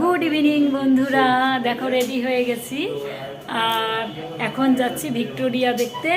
Good evening বন্ধুরা। দেখো ready হয়ে গেছি। আর এখন যাচ্ছি ভিক্টোরিয়া দেখতে।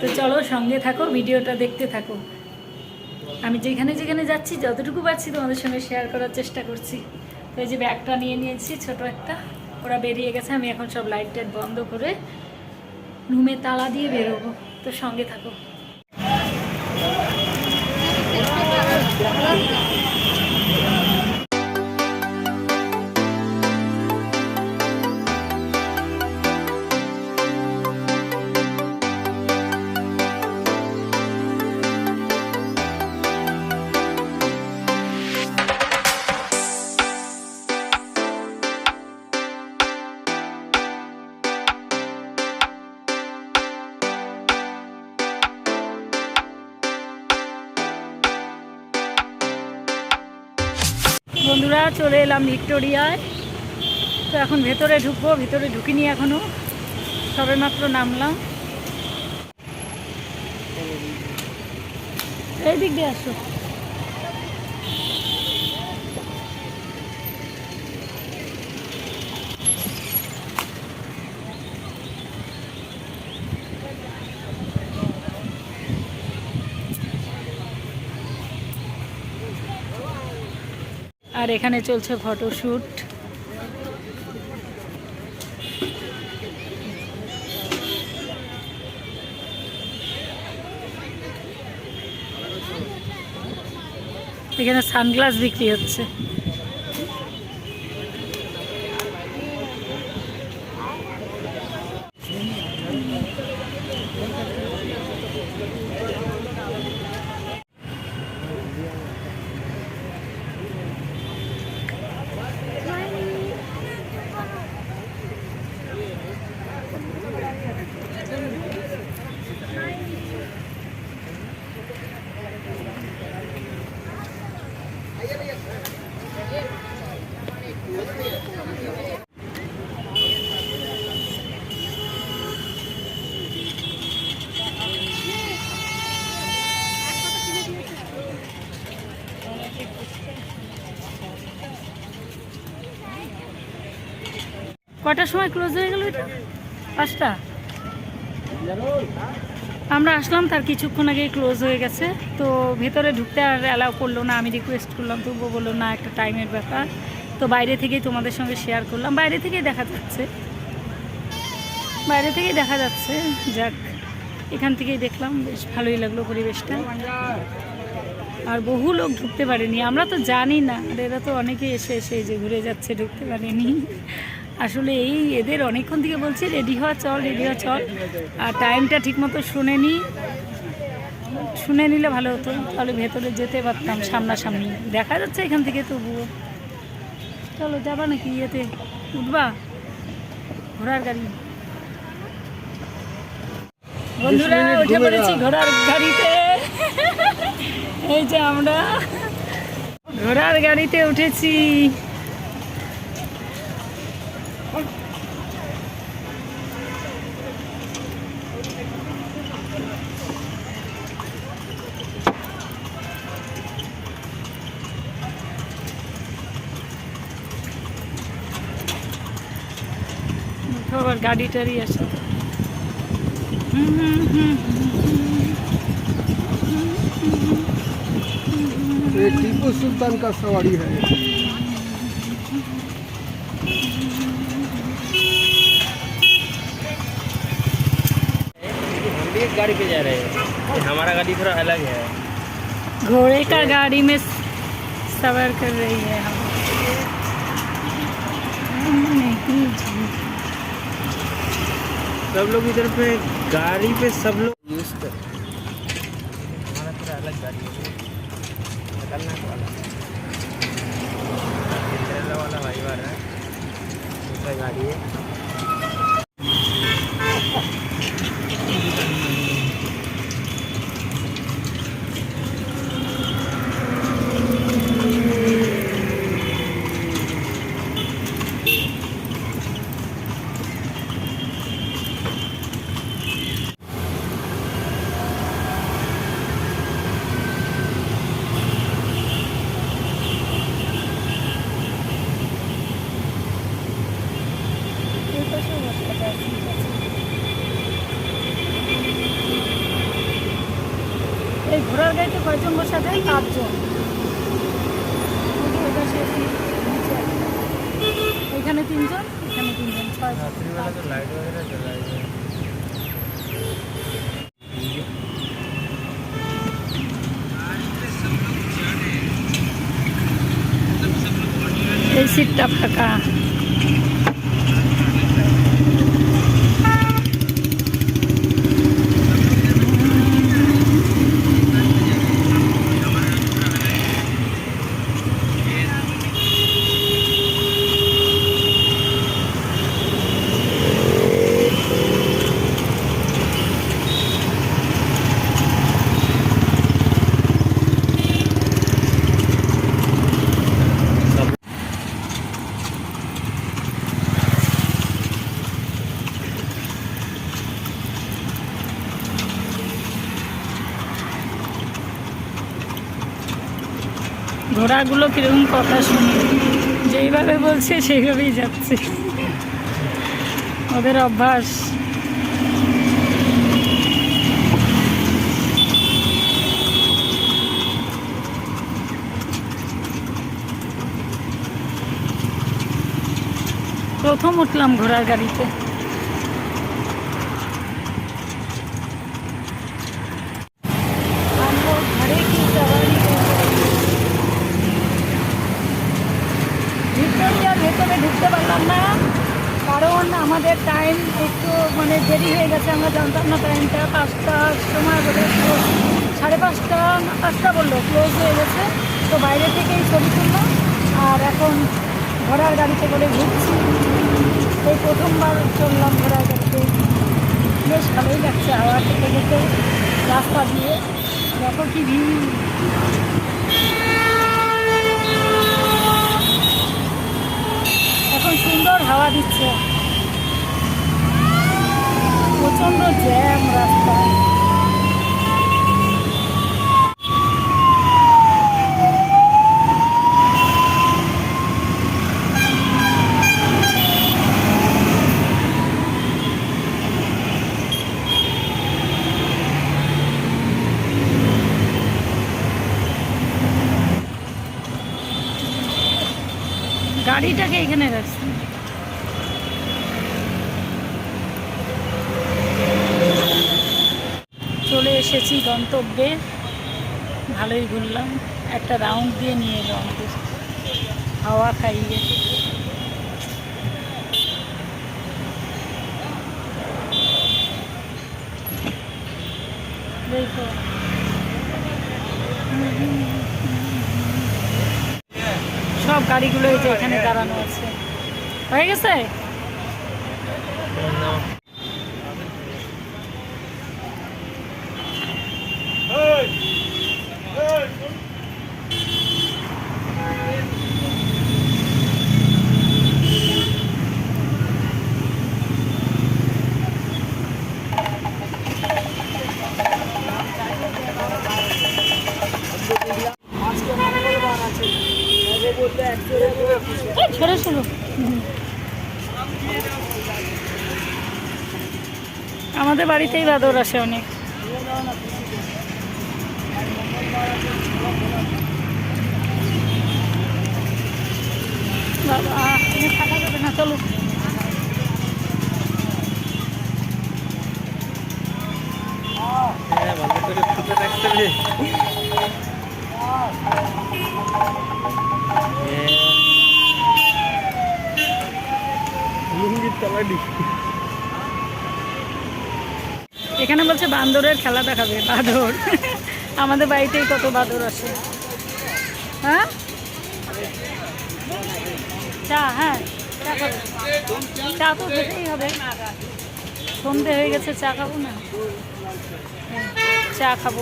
তো চলো, সঙ্গে থাকো, ভিডিওটা দেখতে থাকো। আমি যেখানে যেখানে যাচ্ছি, যতটুকু পারছি তোমাদের সঙ্গে শেয়ার করার চেষ্টা করছি। তো এই যে ব্যাগটা নিয়ে নিয়েছি, ছোট একটা। ওরা বেরিয়ে গেছে, আমি এখন সব লাইট টাইট বন্ধ করে রুমে তালা দিয়ে বেরোবো। তো সঙ্গে থাকো। এলাম ভিক্টোরিয়ায়। তো এখন ভেতরে ঢুকবো, ভেতরে ঢুকিনি এখনও। সবেমাত্র নামলাম। এই দিক দিয়ে আসো। আর এখানে চলছে ফটোশ্যুট। এখানে সানগ্লাস বিক্রি হচ্ছে। কটার সময় ক্লোজ হয়ে গেল এটা? পাঁচটা? আমরা আসলাম, তার কিছুক্ষণ আগে ক্লোজ হয়ে গেছে। তো ভেতরে ঢুকতে আর অ্যালাউ করল না, আমি রিকোয়েস্ট করলাম, তবুও বলল, না, একটা টাইমের ব্যাপার। তো বাইরে থেকেই তোমাদের সঙ্গে শেয়ার করলাম। বাইরে থেকেই দেখা যাচ্ছে। বাইরে থেকেই দেখা যাচ্ছে। যাক, এখান থেকেই দেখলাম, বেশ ভালোই লাগল পরিবেশটা। আর বহু লোক ঢুকতে পারেনি। আমরা তো জানি না, আর এরা তো অনেকে এসে এসে যে ঘুরে যাচ্ছে, ঢুকতে পারেনি। আসলে এই এদের অনেকক্ষণ থেকে বলছি, রেডি হওয়া চল, রেডি হওয়া চল। আর টাইমটা ঠিকমতো শুনে নি। শুনে নিলে ভালো হতো। তাহলে ভেতরে যেতে পারতাম সামনাসামনি। দেখা যাচ্ছে এখান থেকে তবুও। চলো যাবা নাকি ইয়েতে? উঠবা? ঘোড়ার গাড়ি। বন্ধুরা উঠে পড়েছি ঘোড়ার গাড়িতে। এই যে আমরা। ঘোড়ার গাড়িতে উঠেছি। আবার গাড়ি টাড়ি আসে হুম হুম হুম ये टीपू सुल्तान का सवारी है हम भी एक गाड़ी पे जा रहे हैं ये हमारा गाड़ी थोड़ा अलग है घोड़े का गाड़ी में सवार कर रही है हम हम नहीं सब लोग इधर पे गाड़ी पे सब लोग यूज़ कर हमारा थोड़ा अलग गाड़ी है। खतरनाक वाला ये वाला भाई बार है। दूसरा गाड़ी है। এই ঘোড়ার গাড়িতে কয়েকজন বসাতে পাঁচজন। এখানে তিনজন এখানে তিনজন ছয়জন। এই সিটটা ফাঁকা। ঘোড়াগুলো কীরকম কথা শুনি। যেইভাবে বলছে সেইভাবেই যাচ্ছে। ওদের অভ্যাস। প্রথম উঠলাম ঘোড়ার গাড়িতে। ভেতরে ঢুকতে পারলাম না, কারণ আমাদের টাইম একটু মানে দেরি হয়ে গেছে, আমরা জানতাম না টাইমটা পাঁচটার সময় বোধ সাড়ে পাঁচটা পাঁচটা বলল ক্লোজ হয়ে গেছে। তো বাইরে থেকেই ছবি তুললাম আর এখন ঘোড়ার গাড়িতে করে ঘুরছি। এই প্রথমবার চললাম ঘোড়ার গাড়িতে। বেশ ভালোই লাগছে, হাওয়া থেকে খেতে রাস্তা দিয়ে। দেখো কি ভিড় এখন সুন্দর হাওয়া দিচ্ছে। প্রচণ্ড জ্যাম রাস্তায় গাড়িটাকে এখানে রাখছি চলে এসেছি গন্তব্যে। ভালোই ঘুরলাম। একটা রাউন্ড দিয়ে নিয়ে এলো আমাদের হাওয়া খাইয়ে। দেখো। সব গাড়িগুলো এখানে দাঁড়ানো আছে। হয়ে গেছে? ছেড়ে আমাদের বাড়িতেই বাদর আসে অনেক। এখানে এখানে বলছে বান্দরের খেলা দেখাবে বাদর। আমাদের বাড়িতেই কত বাদর আসে। হ্যাঁ? চা হ্যাঁ চা খাব। চা তো খেতেই হবে। সন্ধে হয়ে গেছে, চা খাব না? চা খাব।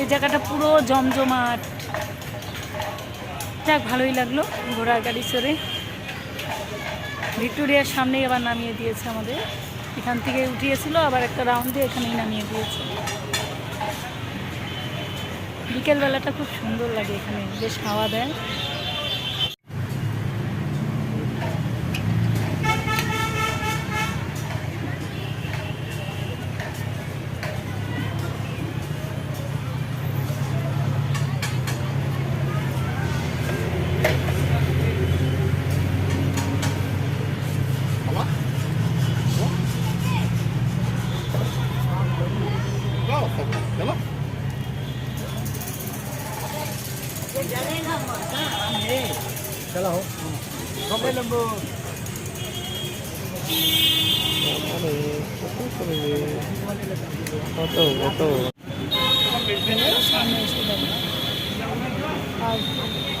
এই জায়গাটা পুরো জমজমাট। যাক, ভালোই লাগল ঘোড়ার গাড়ি চড়ে। ভিক্টোরিয়ার সামনেই আবার নামিয়ে দিয়েছে আমাদের। এখান থেকে উঠিয়েছিল, আবার একটা রাউন্ড দিয়ে এখানেই নামিয়ে দিয়েছে। বিকেলবেলাটা খুব সুন্দর লাগে এখানে বেশ হাওয়া দেয়। কত কত সামনে এসে দাঁড়ানো। আর ঘোরা হয়ে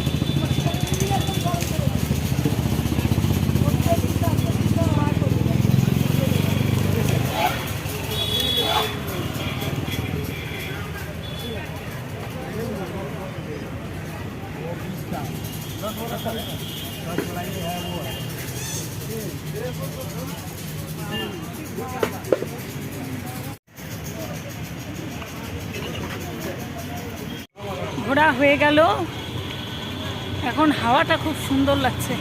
গেল। এখন হাওয়াটা খুব সুন্দর লাগছে।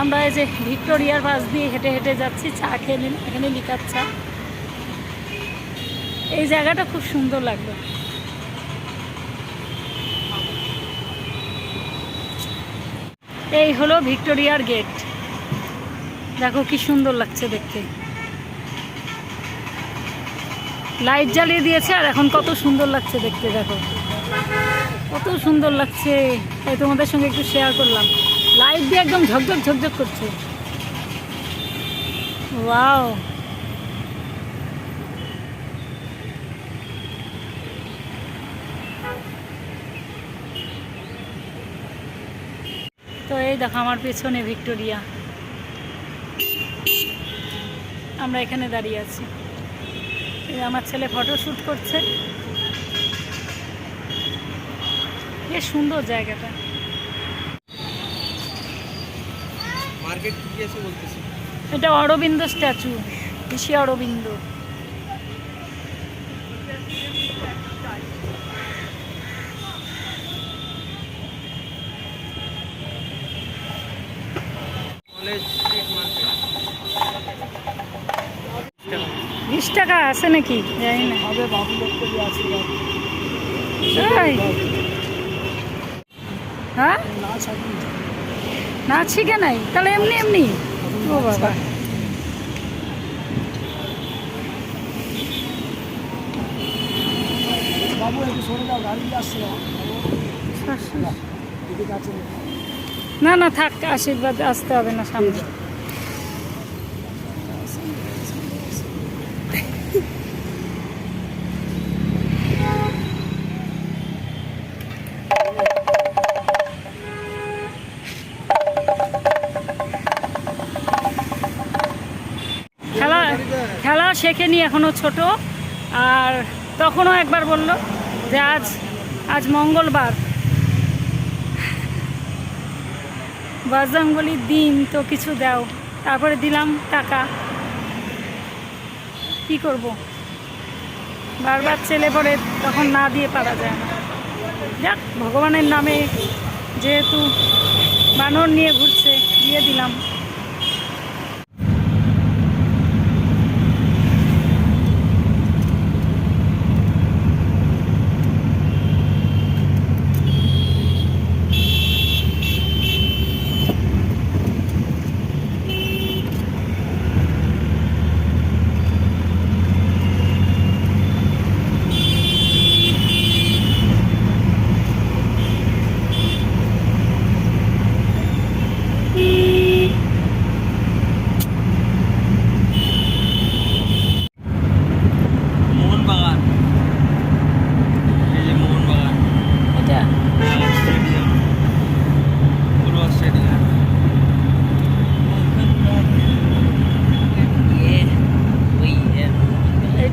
আমরা এই যে ভিক্টোরিয়ার পাশ দিয়ে হেঁটে হেঁটে যাচ্ছি, চা খেয়ে নিন, এখানে লিকার চা। এই জায়গাটা খুব সুন্দর লাগল। এই হলো ভিক্টোরিয়ার গেট। দেখো কি সুন্দর লাগছে দেখতে। লাইট জ্বালিয়ে দিয়েছে আর এখন কত সুন্দর লাগছে দেখতে, দেখো। কত সুন্দর লাগছে। তাই তোমাদের সঙ্গে একটু শেয়ার করলাম। লাইট দিয়ে একদম ঝকঝক ঝকঝক করছে। ওয়াও তো এই দেখো আমার পেছনে ভিক্টোরিয়া। আমরা এখানে দাঁড়িয়ে আছি। আমার ছেলে ফটো শ্যুট করছে। বেশ সুন্দর জায়গাটা। মার্কেট কি আছে বলতেছি? এটা অরবিন্দ স্ট্যাচু ঋষি অরবিন্দ। বিশ টাকা আছে নাকি? জানি না। হবে বাবু আছে হ্যাঁ? না ছিকে নাই? তাহলে এমনি এমনি। ও বাবা। না না, থাক, আশীর্বাদ, আসতে হবে না সামনে। শেখেনি এখনও ছোট। আর তখনও একবার বলল যে আজ আজ মঙ্গলবার। বজরংবলির দিন তো কিছু দাও, তারপরে দিলাম টাকা। কি করব? বারবার ছেলে পরে তখন না দিয়ে পারা যায় না। যাক, ভগবানের নামে যেহেতু বানর নিয়ে ঘুরছে, দিয়ে দিলাম।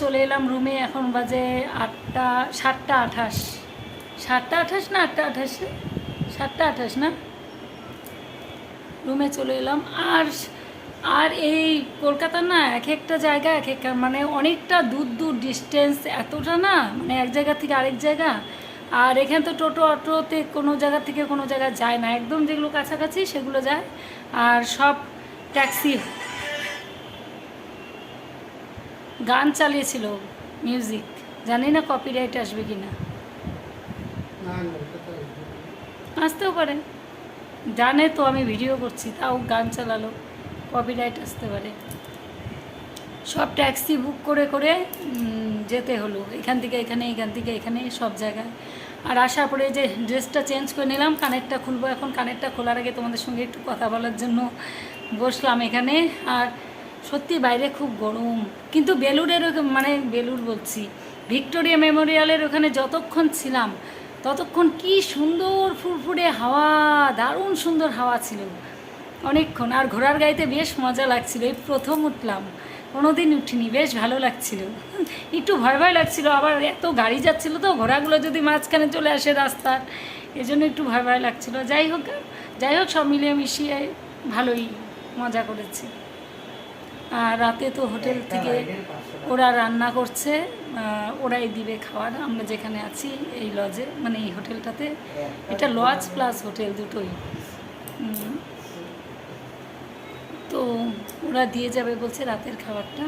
চলে এলাম রুমে, এখন বাজে আটটা, সাতটা আঠাশ। সাতটা আঠাশ না, আটটা আঠাশ? সাতটা আঠাশ না? রুমে চলে এলাম। আর আর এই কলকাতা না এক একটা জায়গা, এক একটা মানে অনেকটা দূর দূর ডিস্টেন্স এতটা না মানে এক জায়গা থেকে আরেক জায়গা। আর এখানে তো টোটো অটোতে কোনো জায়গা থেকে কোনো জায়গা যায় না। একদম যেগুলো কাছাকাছি সেগুলো যায়। আর সব ট্যাক্সি গান চালিয়েছিল মিউজিক জানি না কপিরাইট আসবে কি না আসতেও পারে। জানে তো আমি ভিডিও করছি, তাও গান চালালো কপিরাইট আসতে পারে। সব ট্যাক্সি বুক করে করে যেতে হলো। এখান থেকে এখানে, এখান থেকে এখানে, সব জায়গায়। আর আসার পরে যে ড্রেসটা চেঞ্জ করে নিলাম, কানেরটা খুলবো। এখন কানেরটা খোলার আগে তোমাদের সঙ্গে একটু কথা বলার জন্য বসলাম এখানে। আর সত্যি বাইরে খুব গরম। কিন্তু বেলুরের মানে বেলুর বলছি, ভিক্টোরিয়া মেমোরিয়ালের ওখানে যতক্ষণ ছিলাম, ততক্ষণ কি সুন্দর ফুরফুরে হাওয়া, দারুণ সুন্দর হাওয়া ছিল। অনেকক্ষণ, আর ঘোড়ার গাড়িতে বেশ মজা লাগছিল, এই প্রথম উঠলাম। কোনোদিন উঠিনি, বেশ ভালো লাগছিল। একটু ভয় ভয় লাগছিল, আবার এত গাড়ি যাচ্ছিল তো, ঘোড়াগুলো যদি মাঝখানে চলে আসে রাস্তার, এজন্য একটু ভয় ভয় লাগছিল। যাই হোক যাই হোক, সব মিলিয়ে মিশিয়ে ভালোই মজা করেছি। আর রাতে তো হোটেল থেকে ওরা রান্না করছে ওরাই দিবে খাবার। আমরা যেখানে আছি, এই লজে মানে এই হোটেলটাতে। এটা লজ প্লাস হোটেল দুটোই। তো ওরা দিয়ে যাবে বলছে রাতের খাবারটা।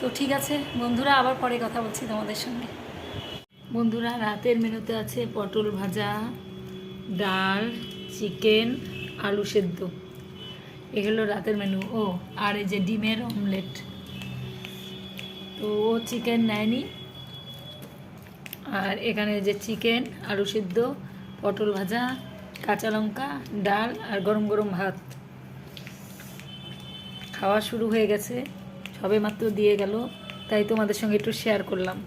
তো ঠিক আছে, বন্ধুরা, আবার পরে কথা বলছি তোমাদের সঙ্গে। বন্ধুরা, রাতের মেনুতে আছে পটল ভাজা, ডাল, চিকেন, আলু সেদ্ধ। এগুলো রাতের মেনু ও, আর এই যে ডিমের অমলেট তো ও চিকেন নেয়নি। আর এখানে যে চিকেন আলু সিদ্ধ, পটল ভাজা, কাঁচা লঙ্কা, ডাল আর গরম গরম ভাত। খাওয়া শুরু হয়ে গেছে। সবে মাত্র দিয়ে গেল। তাই তোমাদের সঙ্গে একটু শেয়ার করলাম।